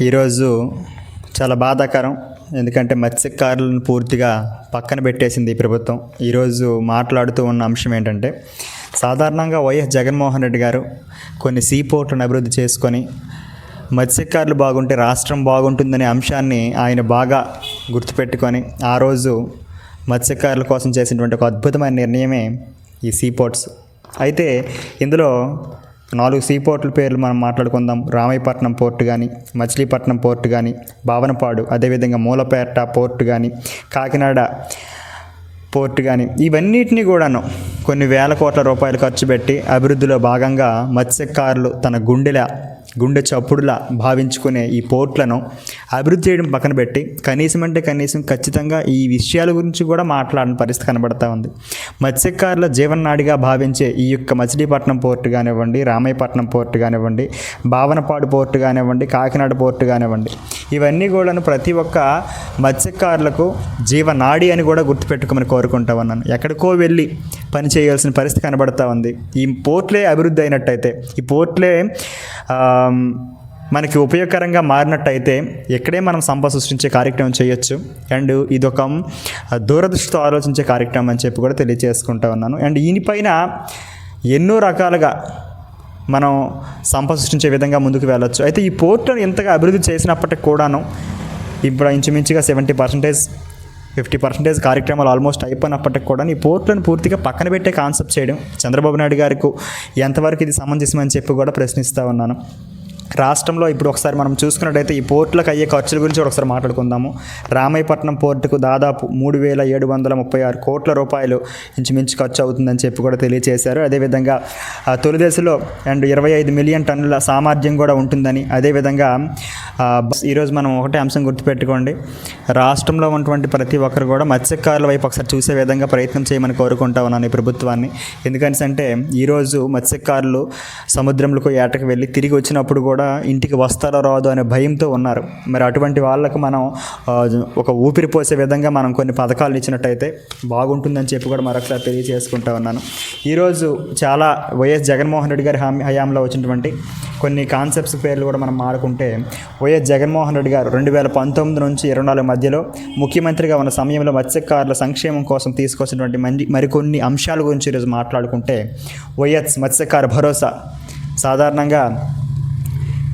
ఈరోజు చాలా బాధాకరం. ఎందుకంటే మత్స్యకారులను పూర్తిగా పక్కన పెట్టేసింది ఈ ప్రభుత్వం. ఈరోజు మాట్లాడుతూ ఉన్న అంశం ఏంటంటే సాధారణంగా వైఎస్ జగన్మోహన్ రెడ్డి గారు కొన్ని సీపోర్ట్లను అభివృద్ధి చేసుకొని మత్స్యకారులు బాగుంటే రాష్ట్రం బాగుంటుందనే అంశాన్ని ఆయన బాగా గుర్తుపెట్టుకొని ఆ రోజు మత్స్యకారుల కోసం చేసినటువంటి ఒక అద్భుతమైన నిర్ణయమే ఈ సీ పోర్ట్స్. అయితే ఇందులో నాలుగు సీ పోర్టుల పేర్లు మనం మాట్లాడుకుందాం. రామాయపట్నం పోర్టు కానీ మచిలీపట్నం పోర్టు కానీ భావనపాడు అదేవిధంగా మూలపేట పోర్టు కానీ కాకినాడ పోర్టు కానీ ఇవన్నిటిని కూడాను కొన్ని వేల కోట్ల రూపాయలు ఖర్చు పెట్టి అభివృద్ధిలో భాగంగా మత్స్యకారులు తన గుండెల గుండె చప్పుడులా భావించుకునే ఈ పోర్ట్లను అభివృద్ధి చేయడం పక్కన పెట్టి కనీసం అంటే కనీసం ఖచ్చితంగా ఈ విషయాల గురించి కూడా మాట్లాడిన పరిస్థితి కనబడతా ఉంది. మత్స్యకారుల జీవనాడిగా భావించే ఈ యొక్క మచిలీపట్నం పోర్టు కానివ్వండి రామాయపట్నం పోర్టు కానివ్వండి భావనపాడు పోర్టు కానివ్వండి కాకినాడ పోర్టు కానివ్వండి ఇవన్నీ కూడాను ప్రతి ఒక్క మత్స్యకారులకు జీవనాడి అని కూడా గుర్తుపెట్టుకోమని కోరుకుంటా ఉన్నాను. ఎక్కడికో వెళ్ళి పని చేయాల్సిన పరిస్థితి కనబడతా ఉంది. ఈ పోర్ట్లే అభివృద్ధి అయినట్టయితే ఈ పోర్ట్లే మనకి ఉపయోగకరంగా మారినట్టయితే ఎక్కడే మనం సంపద సృష్టించే కార్యక్రమం చేయొచ్చు. అండ్ ఇది ఒక దూరదృష్టితో ఆలోచించే కార్యక్రమం అని చెప్పి కూడా తెలియజేసుకుంటా ఉన్నాను. అండ్ దీనిపైన ఎన్నో రకాలుగా మనం సంపద సృష్టించే విధంగా ముందుకు వెళ్ళొచ్చు. అయితే ఈ పోర్టల్ ఎంతగా అభివృద్ధి చేసినప్పటికి కూడాను ఇప్పుడు ఇంచుమించుగా సెవెంటీ పర్సెంటేజ్ ఫిఫ్టీ పర్సెంటేజ్ కార్యక్రమాలు ఆల్మోస్ట్ అయిపోయినప్పటికి కూడా ఈ పోర్ట్లను పూర్తిగా పక్కన పెట్టే కాన్సెప్ట్ చేయడం చంద్రబాబు నాయుడు గారికి ఎంతవరకు ఇది సమంజసమని చెప్పి కూడా ప్రశ్నిస్తూ ఉన్నాను. రాష్ట్రంలో ఇప్పుడు ఒకసారి మనం చూసుకున్నట్టయితే ఈ పోర్టులకు అయ్యే ఖర్చుల గురించి ఒకసారి మాట్లాడుకుందాము. రామాయపట్నం పోర్టుకు దాదాపు మూడు వేల ఏడు వందల ముప్పై ఆరు కోట్ల రూపాయలు ఇంచుమించు ఖర్చు అవుతుందని చెప్పి కూడా తెలియజేశారు అదేవిధంగా ఆ, తొలి దశలో అండ్ ఇరవై ఐదు మిలియన్ టన్నుల సామర్థ్యం కూడా ఉంటుందని అదేవిధంగా బస్- ఈరోజు మనం ఒకటే అంశం గుర్తుపెట్టుకోండి. రాష్ట్రంలో ఉన్నటువంటి ప్రతి ఒక్కరు కూడా మత్స్యకారుల వైపు ఒకసారి చూసే విధంగా ప్రయత్నం చేయమని కోరుకుంటా ఉన్నాను ఈ ప్రభుత్వాన్ని. ఎందుకంటే ఈరోజు మత్స్యకారులు సముద్రంలోకి ఏటకు వెళ్ళి తిరిగి వచ్చినప్పుడు కూడా ఇంటికి వస్తారో రాదు అనే భయంతో ఉన్నారు. మరి అటువంటి వాళ్ళకు మనం ఒక ఊపిరి పోసే విధంగా మనం కొన్ని పథకాలు ఇచ్చినట్టయితే బాగుంటుందని చెప్పి కూడా మరొకసారి తెలియజేసుకుంటా ఉన్నాను. ఈరోజు చాలా వైఎస్ జగన్మోహన్ రెడ్డి గారి హామీ హయాంలో వచ్చినటువంటి కొన్ని కాన్సెప్ట్స్ పేర్లు కూడా మనం మాడుకుంటే వైఎస్ జగన్మోహన్ రెడ్డి గారు రెండు వేల పంతొమ్మిది నుంచి ఇరవై నాలుగు మధ్యలో ముఖ్యమంత్రిగా ఉన్న సమయంలో మత్స్యకారుల సంక్షేమం కోసం తీసుకొచ్చినటువంటి మంది మరికొన్ని అంశాల గురించి ఈరోజు మాట్లాడుకుంటే వైఎస్ మత్స్యకార భరోసా సాధారణంగా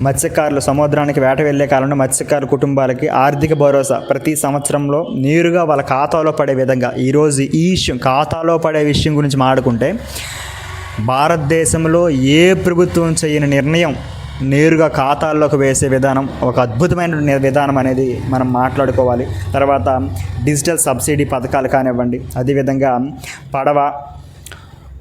మత్స్యకారులు సముద్రానికి వేట వెళ్ళే కాలంలో మత్స్యకారు కుటుంబాలకి ఆర్థిక భరోసా. ప్రతి సంవత్సరంలో నేరుగా వాళ్ళ ఖాతాలో పడే విధంగా ఈరోజు ఈ విషయం ఖాతాలో పడే విషయం గురించి మాట్లాడుకుంటే భారతదేశంలో ఏ ప్రభుత్వం చేయని నిర్ణయం నేరుగా ఖాతాల్లోకి వేసే విధానం ఒక అద్భుతమైన విధానం అనేది మనం మాట్లాడుకోవాలి. తర్వాత డిజిటల్ సబ్సిడీ పథకాలు కానివ్వండి అదేవిధంగా పడవ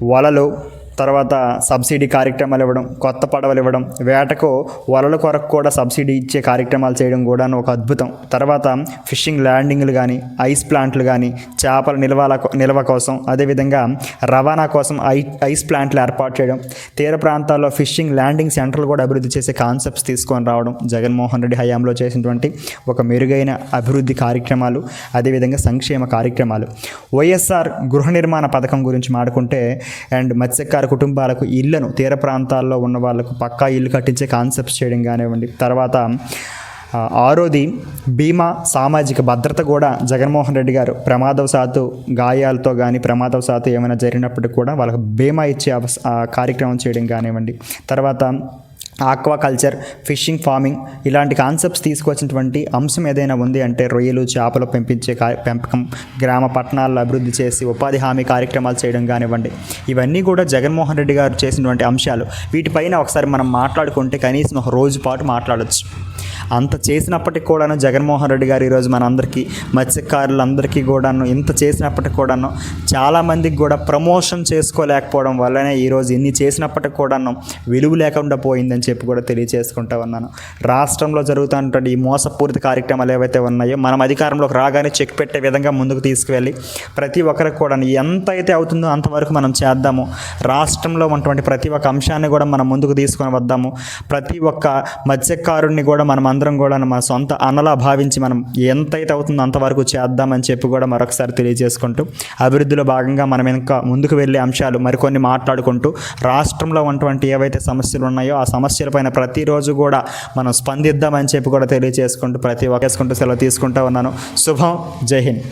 వలలు తర్వాత సబ్సిడీ కార్యక్రమాలు ఇవ్వడం కొత్త పడవలు ఇవ్వడం వేటకు వలల కొరకు కూడా సబ్సిడీ ఇచ్చే కార్యక్రమాలు చేయడం కూడా ఒక అద్భుతం. తర్వాత ఫిషింగ్ ల్యాండింగ్లు కానీ ఐస్ ప్లాంట్లు కానీ చేపల నిల్వల నిల్వ కోసం అదేవిధంగా రవాణా కోసం ఐ ఐస్ ప్లాంట్లు ఏర్పాటు చేయడం తీర ప్రాంతాల్లో ఫిషింగ్ ల్యాండింగ్ సెంటర్లు కూడా అభివృద్ధి చేసే కాన్సెప్ట్స్ తీసుకొని రావడం జగన్మోహన్ రెడ్డి హయాంలో చేసినటువంటి ఒక మెరుగైన అభివృద్ధి కార్యక్రమాలు అదేవిధంగా సంక్షేమ కార్యక్రమాలు. వైఎస్ఆర్ గృహ నిర్మాణ పథకం గురించి మాడుకుంటే అండ్ మత్స్యకార కుటుంబాలకు ఇళ్ళను తీర ప్రాంతాల్లో ఉన్న వాళ్ళకు పక్కా ఇల్లు కట్టించే కాన్సెప్ట్స్ చేయడం కానివ్వండి. తర్వాత ఆరోది బీమా సామాజిక భద్రత కూడా జగన్మోహన్ రెడ్డి గారు ప్రమాదవశాత్తు గాయాలతో కానీ ప్రమాదవశాత్తు ఏమైనా జరిగినప్పటికీ కూడా వాళ్ళకి బీమా ఇచ్చే కార్యక్రమం చేయడం కానివ్వండి. తర్వాత ఆక్వాకల్చర్ ఫిషింగ్ ఫార్మింగ్ ఇలాంటి కాన్సెప్ట్స్ తీసుకొచ్చినటువంటి అంశం ఏదైనా ఉంది అంటే రొయ్యలు చేపలు పెంపించే కా పెంపకం గ్రామ పట్టణాల్లో అభివృద్ధి చేసి ఉపాధి హామీ కార్యక్రమాలు చేయడం కానివ్వండి. ఇవన్నీ కూడా జగన్మోహన్ రెడ్డి గారు చేసినటువంటి అంశాలు. వీటిపైన ఒకసారి మనం మాట్లాడుకుంటే కనీసం ఒక రోజు పాటు మాట్లాడవచ్చు అంత చేసినప్పటికి కూడాను జగన్మోహన్ రెడ్డి గారు ఈరోజు మనందరికీ మత్స్యకారులందరికీ కూడాను ఇంత చేసినప్పటికి కూడాను చాలామందికి కూడా ప్రమోషన్ చేసుకోలేకపోవడం వల్లనే ఈరోజు ఇన్ని చేసినప్పటికి కూడాను విలువ లేకుండా పోయిందని చెప్పి కూడా తెలియజేసుకుంటా ఉన్నాను. రాష్ట్రంలో జరుగుతున్నటువంటి ఈ మోసపూరిత కార్యక్రమాలు ఏవైతే ఉన్నాయో మనం అధికారంలోకి రాగానే చెక్ పెట్టే విధంగా ముందుకు తీసుకువెళ్ళి ప్రతి ఒక్కరికి కూడా ఎంత అయితే అవుతుందో అంతవరకు మనం చేద్దాము. రాష్ట్రంలో ఉన్నటువంటి ప్రతి ఒక్క అంశాన్ని కూడా మనం ముందుకు తీసుకొని వద్దాము. ప్రతి ఒక్క మత్స్యకారుడిని కూడా మనం మనం అందరం కూడా మన సొంత అన్నలా భావించి మనం ఎంతైతే అవుతుందో అంతవరకు చేద్దామని చెప్పి కూడా మరొకసారి తెలియజేసుకుంటూ అభివృద్ధిలో భాగంగా మనం ఇంకా ముందుకు వెళ్ళే అంశాలు మరికొన్ని మాట్లాడుకుంటూ రాష్ట్రంలో ఉన్నటువంటి ఏవైతే సమస్యలు ఉన్నాయో ఆ సమస్యలపైన ప్రతిరోజు కూడా మనం స్పందిద్దామని చెప్పి కూడా తెలియజేసుకుంటూ ప్రతి ఒకేసుకుంటూ సెలవు తీసుకుంటూ ఉన్నాను. శుభం. జై హింద్.